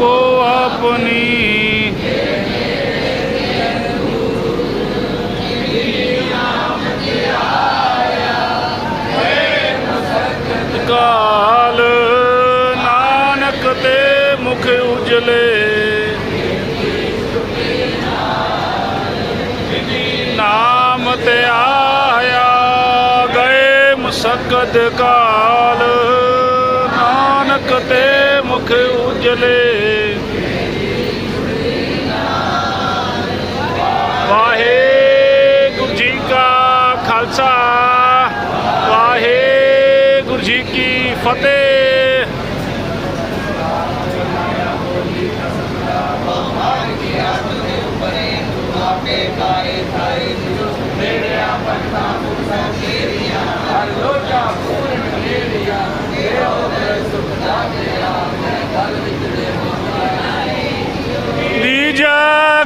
ਕੋ ਆਪਣੀ ਕਾਲ ਨਾਨਕ ਤੇ ਮੁਖ ਉਜਲੇ ਨਾਮ ਤੇ ਆਇਆ ਗਏ ਮੁਸਕਦ ਕਾਲ ਨਾਨਕ ਤੇ ਮੁਖ ਉਜਲੇ ਵਾਹਿਗੁਰੂ ਜੀ ਕਾ ਖਾਲਸਾ ਵਾਹਿਗੁਰੂ ਜੀ ਕੀ ਫਤਿਹ ਦੀਜਾ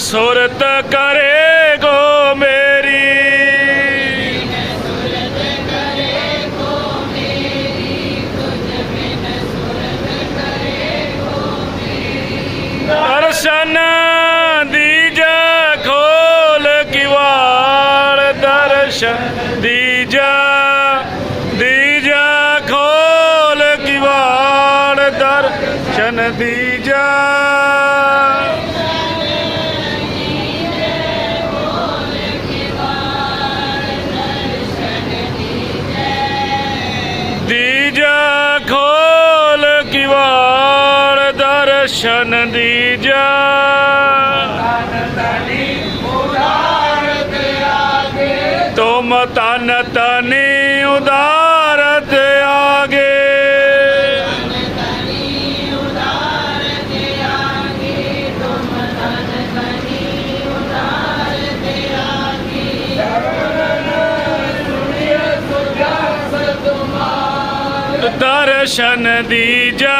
ਸੁਰਤ ਦਰਸ਼ਨ ਤੁਮ ਤਨ ਤਨੀ ਉਦਾਰਤ ਆਗੇ। ਦਰਸ਼ਨ ਦੀਜਾ ਦੀਜਾ।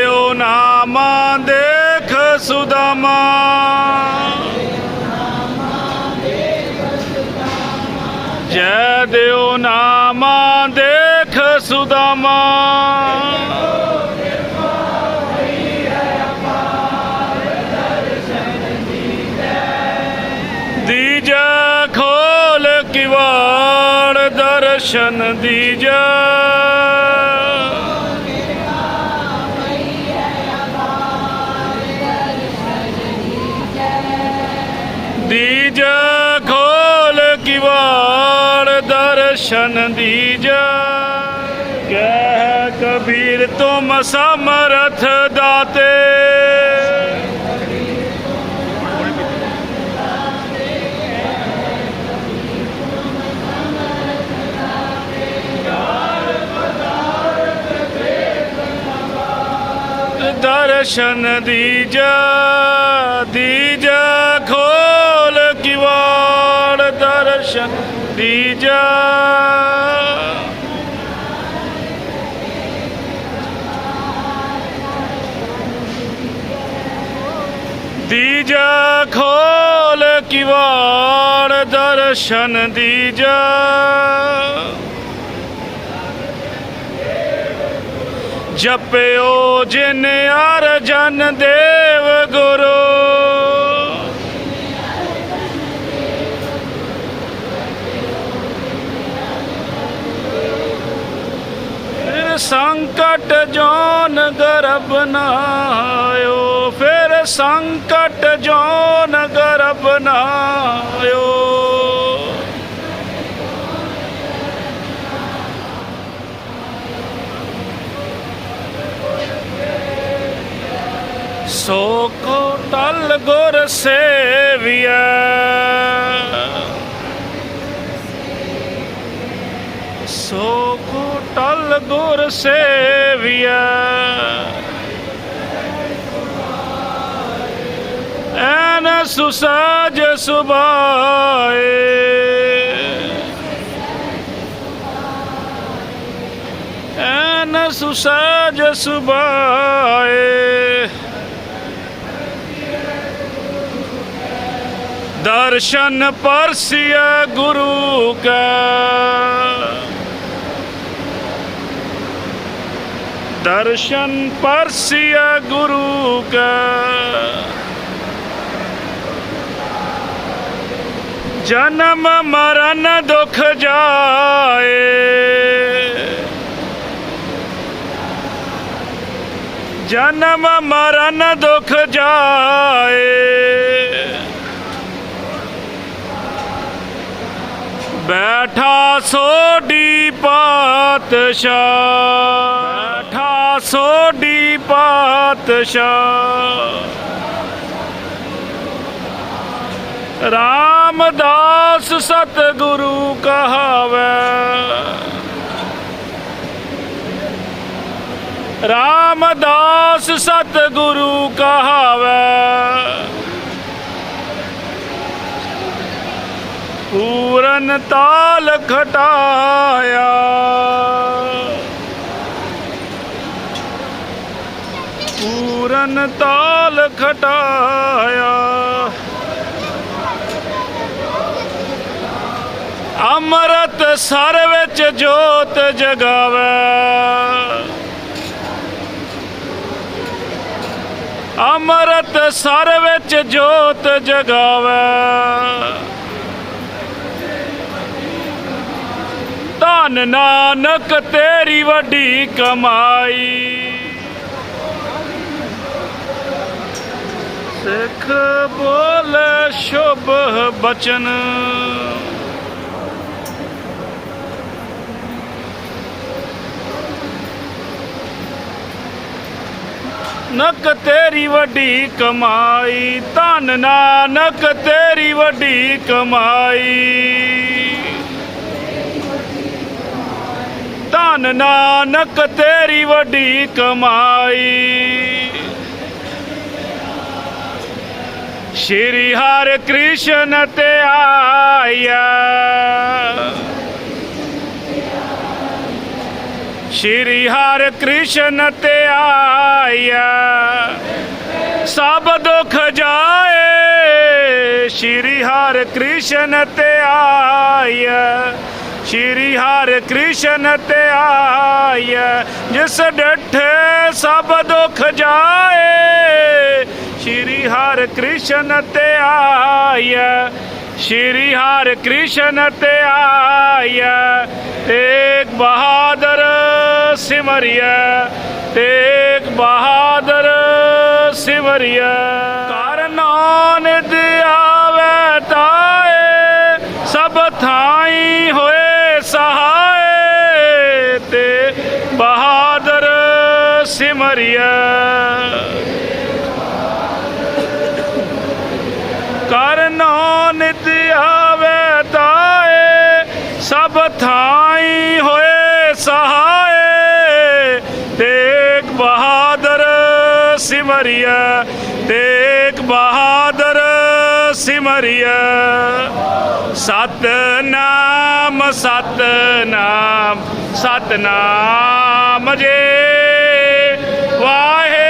ਜੈ ਦੇਉ ਨਾਮਾ ਦੇਖ ਸੁਦਾਮਾ। ਦੀਜਾ ਖੋਲ ਕਿਵਾੜ ਦਰਸ਼ਨ ਦੀਜਾ ਦੀਜਾ। ਦਰਸ਼ਨ ਦੀਜਾ ਕਹਿ ਕਬੀਰ ਤੁਮ ਸਮਰਥ ਦਾਤੇ। ਦਰਸ਼ਨ ਦੀਜਾ ਦੀਜਾ ਖੋਲ ਕਿਵਾੜ ਦਰਸ਼ਨ ਦੀਜਾ। ਜਪਿਓ ਜਿਨ ਅਰਜਨ ਦੇਵ ਗੁਰੂ। ਸੰਕਟ ਜੋਨ ਗਰਬ ਨਾ ਆਇਓ ਸੰਕਟ ਜੋ ਗਰਬ ਨਾ ਸੋ ਕੋ ਟਲ ਗੁਰ ਸੇਵੀਐ। ਸੋ ਕੋ ਟਲ ਗੁਰ ਸੇਵੀਐ। ਐਨ ਸੁਸਾਜ ਸੁਭਾਏ। ਐਨ ਸੁਸਾਜ ਸੁਭਾਏ। ਦਰਸ਼ਨ ਪਰਸਿਆ ਗੁਰੂ ਕਾ। ਦਰਸ਼ਨ ਪਰਸਿਆ ਗੁਰੂ ਕਾ। ਜਨਮ ਮਰਨ ਦੁਖ ਜਾਏ। ਜਨਮ ਮਰਨ ਦੁਖ ਜਾਏ। ਬੈਠਾ ਸੋਡੀ ਪਾਤਸ਼ਾਹ। ਬੈਠਾ ਸੋਡੀ ਪਾਤਸ਼ਾਹ। ਰਾਮਦਾਸ ਸਤਿਗੁਰੂ ਕਹਾਵੇ। ਰਾਮਦਾਸ ਸਤਿਗੁਰੂ ਕਹਾਵੇ। ਪੂਰਨ ਤਾਲ ਖਟਾਇਆ। ਪੂਰਨ ਤਾਲ ਖਟਾਇਆ। ਅੰਮ੍ਰਿਤ ਸਰ ਵਿੱਚ ਜੋਤ ਜਗਾਵੇ। ਅੰਮ੍ਰਿਤ ਸਰ ਵਿੱਚ ਜੋਤ ਜਗਾਵੇ। ਧੰਨ ਨਾਨਕ ਤੇਰੀ ਵੱਡੀ ਕਮਾਈ। ਸਿੱਖ ਬੋਲ ਸ਼ੁਭ ਬਚਨ। ਨਕ ਤੇਰੀ ਵੱਡੀ ਕਮਾਈ, ਧੰਨ ਨਾਨਕ ਤੇਰੀ ਵੱਡੀ ਕਮਾਈ। ਧੰਨ ਨਾਨਕ ਤੇਰੀ ਵੱਡੀ ਕਮਾਈ। ਸ਼੍ਰੀ ਹਰਿ ਕ੍ਰਿਸ਼ਨ ਤੇ ਆਇਆ। ਸ਼੍ਰੀ ਹਰਿ ਕ੍ਰਿਸ਼ਨ ਤੇ ਆਇਆ। ਸਭ ਦੁੱਖ ਜਾਏ, ਸ਼੍ਰੀ ਹਰਿ ਕ੍ਰਿਸ਼ਨ ਤੇ ਆਇਆ। ਸ਼੍ਰੀ ਹਰਿ ਕ੍ਰਿਸ਼ਨ ਤੇ ਆਇਆ। ਜਿਸ ਡਿਠੇ ਸਭ ਦੁੱਖ ਜਾਏ, ਸ਼੍ਰੀ ਹਰਿ ਕ੍ਰਿਸ਼ਨ ਤੇ ਆਇਆ। ਸ਼੍ਰੀ ਹਰਿ ਕ੍ਰਿਸ਼ਨ ਤੇ ਆਇਆ ਤੇਗ ਬਹਾਦਰ ਸਿਮਰਿਆ ਤੇਗ ਬਹਾਦਰ ਸਿਮਰਿਆ ਕਰ ਨਾਨਕ ਆਵੇ ਤਾਏ, ਸਭ ਥਾਈ ਹੋਏ ਸਹਾਏ, ਤੇ ਬਹਾਦਰ ਸਿਮਰਿਆ ਸਭ ਥਾਈ ਹੋਏ ਸਹਾਏ, ਤੇਗ ਬਹਾਦਰ ਸਿਮਰਿਆ ਤੇਗ ਬਹਾਦਰ ਸਿਮਰਿਆ ਸਤਨਾਮ ਸਤਨਾਮ ਸਤਨਾਮ ਜੇ। ਵਾਹੇ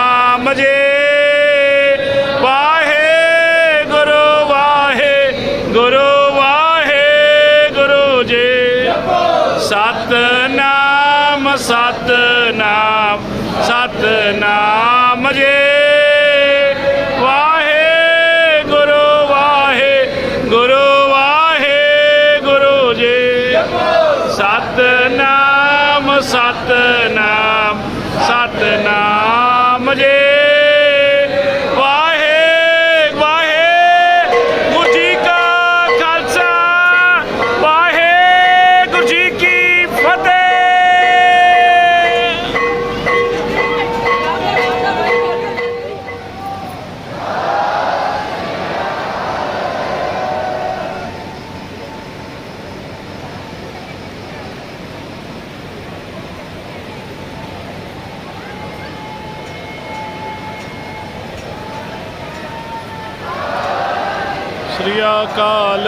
ਸਤਨਾਮ ਸਤਨਾਮ ਸਤਨਾਮ। ਸ੍ਰੀ ਅਕਾਲ